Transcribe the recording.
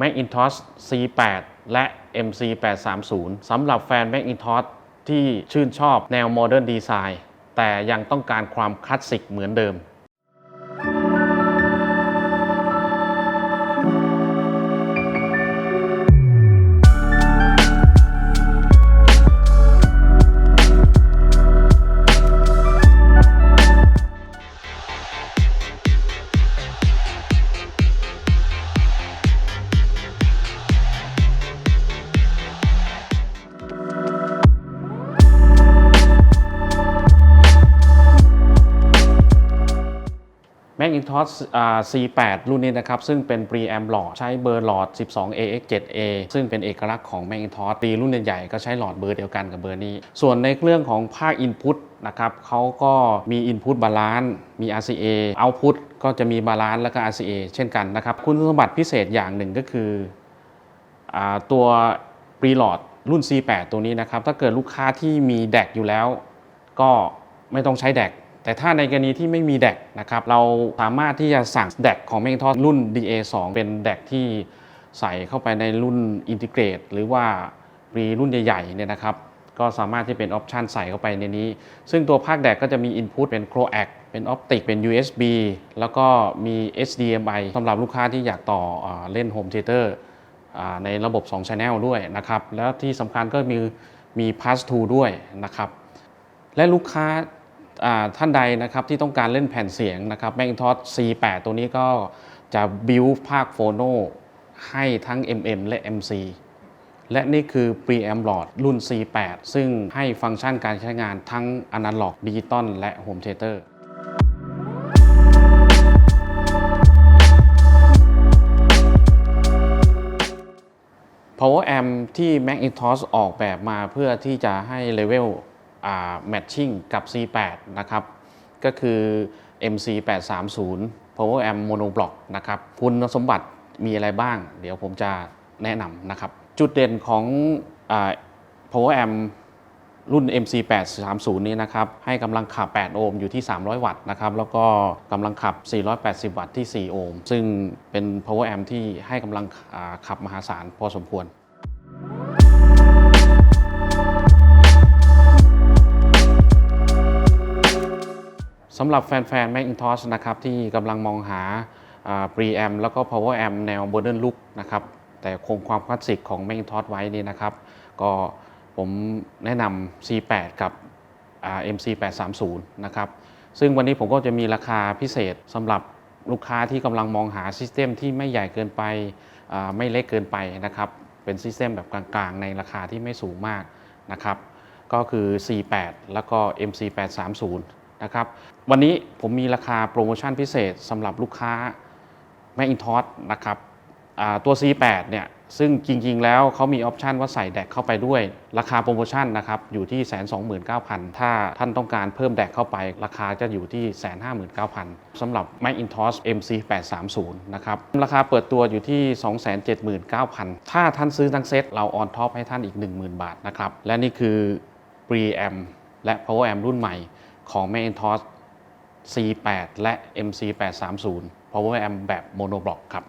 Macintosh C8 และ MC830 สำหรับแฟน Macintosh ที่ชื่นชอบแนวโมเดิร์นดีไซน์แต่ยังต้องการความคลาสสิกเหมือนเดิม Macintosh C8 รุ่นนี้นะครับ ซึ่งเป็น preamp หลอดใช้เบอร์หลอด 12AX7A ซึ่งเป็นเอกลักษณ์ของ Macintosh ปีรุ่นใหญ่ๆ ก็ใช้หลอดเบอร์เดียวกันกับเบอร์นี้ ส่วนในเรื่องของภาค Input นะครับเขาก็มี Input Balance มี RCA Output ก็จะมี Balance แล้วก็ RCA เช่นกันนะครับ คุณสมบัติพิเศษอย่างหนึ่งก็คืออตัว preload รุ่น C8 ตัวนี้นะครับ ถ้าเกิดลูกค้าที่มีแดกอยู่แล้ว ก็ไม่ต้องใช้แดก แต่ถ้าในกรณีที่ไม่มีแดกนะครับเราสามารถที่จะสั่งแดกของ Macintosh รุ่น DA2 เป็นแดกที่ใส่เข้าไปในรุ่น Integrate หรือว่ารีรุ่นใหญ่ๆเนี่ยนะครับก็สามารถที่เป็นออปชันใส่เข้าไปในนี้ ซึ่งตัวภาคแดกก็จะมี Input เป็น Coax เป็น Optic เป็น USB แล้วก็มี HDMI สำหรับลูกค้าที่อยากต่ออเล่น Home Theater อ่าในระบบ 2 Channel ด้วยนะครับ แล้วที่สำคัญก็มีมี Pass to ด้วยนะครับ และลูกค้า ท่านใดนะครับที่ต้องการเล่นแผ่นเสียงนะครับ Macintosh C8 ตัวนี้ก็จะบิวภาคโฟโนให้ทั้ง MM และ MC และนี่คือ preamp board รุ่น C8 ซึ่งให้ฟังก์ชันการใช้งานทั้ง Analog Digital และ Home Theater Power Amp ที่ Macintosh ออกแบบมาเพื่อที่จะให้เลเวล อ่า matching กับ C8 นะครับ ก็คือ MC830 Power Amp Monoblock นะครับคุณสมบัติมีอะไรบ้าง เดี๋ยวผมจะแนะนำนะครับ จุดเด่นของอา Power Amp รุ่น MC830 นี้นะครับ ให้กำลังขับ 8 โอห์มอยู่ที่ 300 วัตต์นะครับ แล้วก็กำลังขับ 480 วัตต์ที่ 4 โอห์ม ซึ่งเป็น power amp ที่ให้กำลังขับมหาศาลพอสมควร สำหรับแฟนๆ Macintosh นะครับที่กำลังมองหา preamp แล้วก็ power amp แนว modern look นะครับแต่คงความคลาสสิกของ Macintosh ไว้นี่นะครับ ก็ผมแนะนำ C8 กับอ่า MC830 นะครับ ซึ่งวันนี้ผมก็จะมีราคาพิเศษสำหรับลูกค้าที่กำลังมองหาซิสเต็มที่ไม่ใหญ่เกินไป ไม่เล็กเกินไปนะครับ เป็นซิสเต็มแบบกลางๆ ในราคาที่ไม่สูงมากนะครับ ก็คือ C8 แล้วก็ MC830 นะครับ วันนี้ผมมีราคาโปรโมชั่นพิเศษสำหรับลูกค้า Macintosh นะครับตัว C8 เนี่ยซึ่งจริงๆ แล้วเขามีออปชันว่าใส่แดกเข้าไปด้วย ราคาโปรโมชั่นนะครับอยู่ที่ 129,000 ถ้าท่านต้องการเพิ่มแดกเข้าไป ราคาจะอยู่ที่ 159,000 สำหรับ Macintosh MC830 นะครับ ราคาเปิดตัวอยู่ที่ 279,000 ถ้าท่านซื้อทั้งเซตเราออนท็อปให้ท่านอีก 10,000 บาทนะครับ และนี่คือ Preamp และ Power Amp รุ่นใหม่ ของ Macintosh C8 และ MC830 Power Amp แบบ Monoblock ครับ